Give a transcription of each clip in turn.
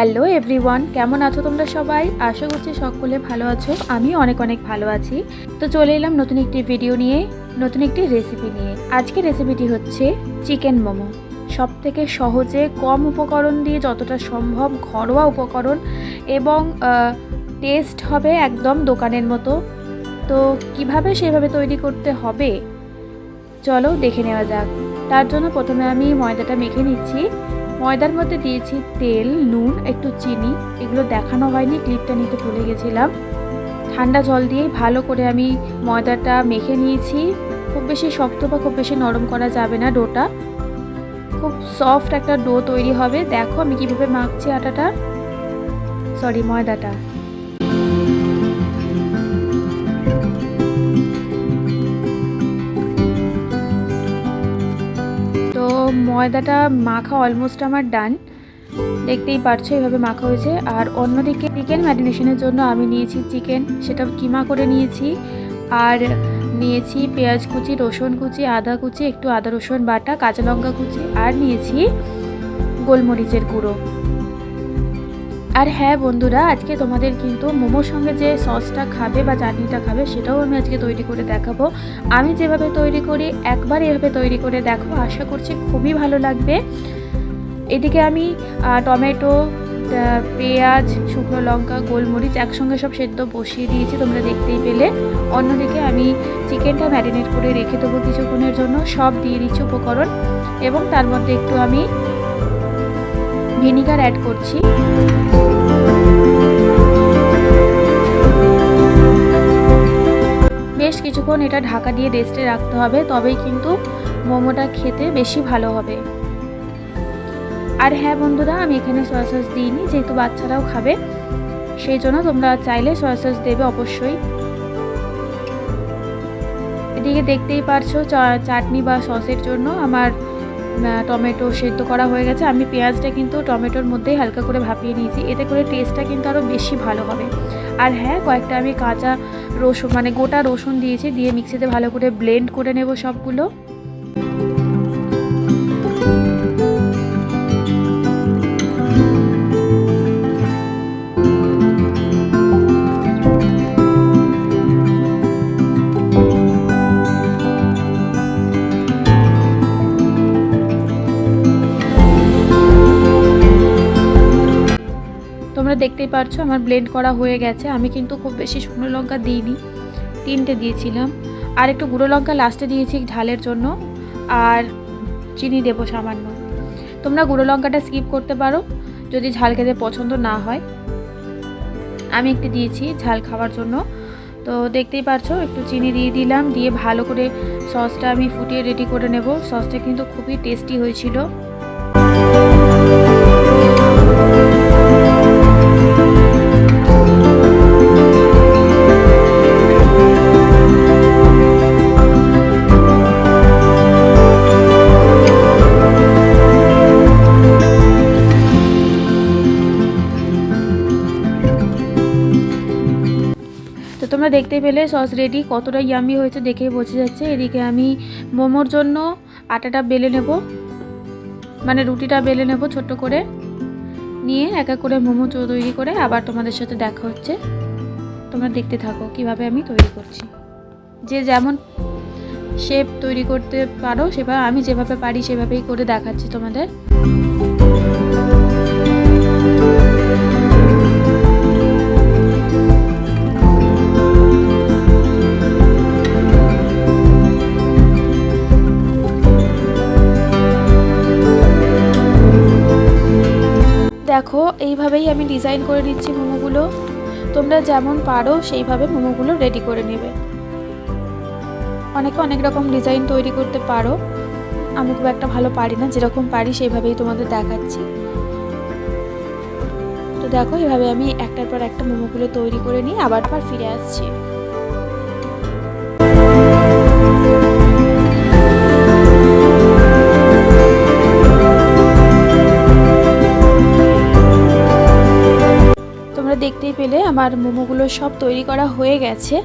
Hello everyone কেমন আছো তোমরা সবাই? আশা করছি সকলে ভালো আছো। আমি অনেক অনেক ভালো আছি। তো চলে এলাম নতুন একটি ভিডিও নিয়ে, নতুন একটি রেসিপি নিয়ে। আজকে রেসিপিটি হচ্ছে চিকেন মোমো। সব থেকে সহজে কম উপকরণ দিয়ে যতটা সম্ভব ঘরোয়া উপকরণ এবং টেস্ট হবে একদম দোকানের মতো। তো কীভাবে সেভাবে তৈরি করতে হবে? চলো দেখে নেওয়া যাক। তার জন্য প্রথমে আমি ময়দাটা মেখে নিচ্ছি। ময়দার মধ্যে দিয়েছি তেল, নুন, একটু চিনি। এগুলো দেখানো হয়নি, ক্লিপটা নিতে ভুলে গেছিলাম। ঠান্ডা জল দিয়ে ভালো করে আমি ময়দাটা মেখে নিয়েছি। খুব বেশি শক্ত বা খুব বেশি নরম করা যাবে না ডোটা। খুব সফট একটা ডো তৈরি হবে। দেখো আমি কীভাবে মাখছি আটাটা। সরি ময়দাটা। ময়দাটা মাখা অলমোস্ট আমার ডান দেখতেই পারছ এভাবে মাখা হয়েছে। আর অন্যদিকে চিকেন ম্যারিনেশনের জন্য আমি নিয়েছি চিকেন সেটা কিমা করে নিয়েছি। আর নিয়েছি পেঁয়াজ কুচি, রসুন কুচি, আদা কুচি, একটু আদা রসুন বাটা, কাঁচা লঙ্কা কুচি, আর নিয়েছি গোলমরিচের গুঁড়ো। আর হ্যাঁ বন্ধুরা, আজকে তোমাদের কিন্তু মোমোর সঙ্গে যে সসটা খাবে বা চাটনিটা খাবে সেটাও আমি আজকে তৈরি করে দেখাবো। আমি যেভাবে তৈরি করি, একবার এভাবে তৈরি করে দেখো, আশা করছি খুবই ভালো লাগবে। এদিকে আমি টমেটো পেঁয়াজ, শুকনো লঙ্কা, গোলমরিচ একসঙ্গে সব সেদ্ধ বসিয়ে দিয়েছি, তোমরা দেখতেই পেলে। অন্যদিকে আমি চিকেনটা ম্যারিনেট করে রেখে দেবো কিছুক্ষণের জন্য, সব দিয়ে দিচ্ছি উপকরণ। এবং তার মধ্যে একটু আমি ভিনিগার অ্যাড করছি। বেশ কিছুক্ষণ এটা ঢাকা দিয়ে রেস্টে রাখতে হবে, তবেই কিন্তু মোমোটা খেতে বেশি ভালো হবে। আর হ্যাঁ বন্ধুরা, আমি এখানে সয়া সস দিইনি, যেহেতু বাচ্চারাও খাবে, সেই জন্য তোমরা চাইলে সয়া সস দেবে অবশ্যই। এদিকে দেখতেই পারছ চাটনি বা সসের জন্য আমার টমেটো সেদ্ধ করা হয়ে গেছে। আমি পেঁয়াজটা কিন্তু টমেটোর মধ্যেই হালকা করে ভাপিয়ে নিয়েছি। এতে করে টেস্টটা কিন্তু আরও বেশি ভালো হবে। আর হ্যাঁ কয়েকটা আমি কাঁচা রসুন মানে গোটা রসুন দিয়েছি, দিয়ে মিক্সিতে ভালো করে ব্লেন্ড করে নেব সবগুলো। দেখতেই পারছ, আমার ব্লেন্ড করা হয়ে গেছে। আমি কিন্তু খুব বেশি শুকনো লঙ্কা দিইনি। তিনটে দিয়েছিলাম। আর একটু গুঁড়ো লঙ্কা লাস্টে দিয়েছি ঝালের জন্য। আর চিনি দেবো সামান্য। তোমরা গুঁড়ো লঙ্কাটা স্কিপ করতে পারো, যদি ঝাল খেতে পছন্দ না হয়। আমি একটু দিয়েছি ঝাল খাওয়ার জন্য। তো দেখতেই পারছ, একটু চিনি দিয়ে দিলাম। দিয়ে ভালো করে সসটা আমি ফুটিয়ে রেডি করে নেব। সসটা কিন্তু খুবই টেস্টি হয়েছিল। দেখতে পেলে সস রেডি কতটা ইয়ামি হয়েছে দেখে বোঝা যাচ্ছে। এদিকে আমি মোমোর জন্য আটাটা বেলে নেব মানে রুটিটা বেলে নেব ছোট্ট করে। নিয়ে এক এক করে মোমো তৈরি করে আবার তোমাদের সাথে দেখা হচ্ছে। তোমরা দেখতে থাকো কীভাবে আমি তৈরি করছি। যে যেমন শেপ তৈরি করতে পারো সেভাবে আমি যেভাবে পারি সেভাবেই করে দেখাচ্ছি তোমাদের। এইভাবেই আমি ডিজাইন করে নিচ্ছি মোমোগুলো। তোমরা যেমন পারো সেইভাবে মোমোগুলো রেডি করে নেবে। অনেকে অনেক রকম ডিজাইন তৈরি করতে পারো। আমি খুব একটা ভালো পারি না, যেরকম পারি সেইভাবেই তোমাদের দেখাচ্ছি। তো দেখো, এভাবে আমি একটার পর একটা মোমোগুলো তৈরি করে নিয়ে আবার পর ফিরে আসছি। দেখতেই পেলে আমার মোমোগুলো সব তৈরি করা হয়ে গেছে।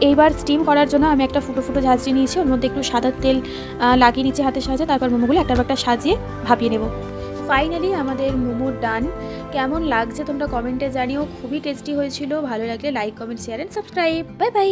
এইবার স্টিম করার জন্য আমি একটা ফুটো ফুটো ঝাঁঝরি নিয়েছি, ওর মধ্যে একটু সাদা তেল লাগিয়ে নিচ্ছে হাতে সাহায্যে, তারপর মোমোগুলো একটা একটা সাজিয়ে ভাপিয়ে নেব। ফাইনালি আমাদের মোমোর ডান। কেমন লাগছে তোমরা কমেন্টে জানিও। খুবই টেস্টি হয়েছিল। ভালো লাগলে like comment share and subscribe bye bye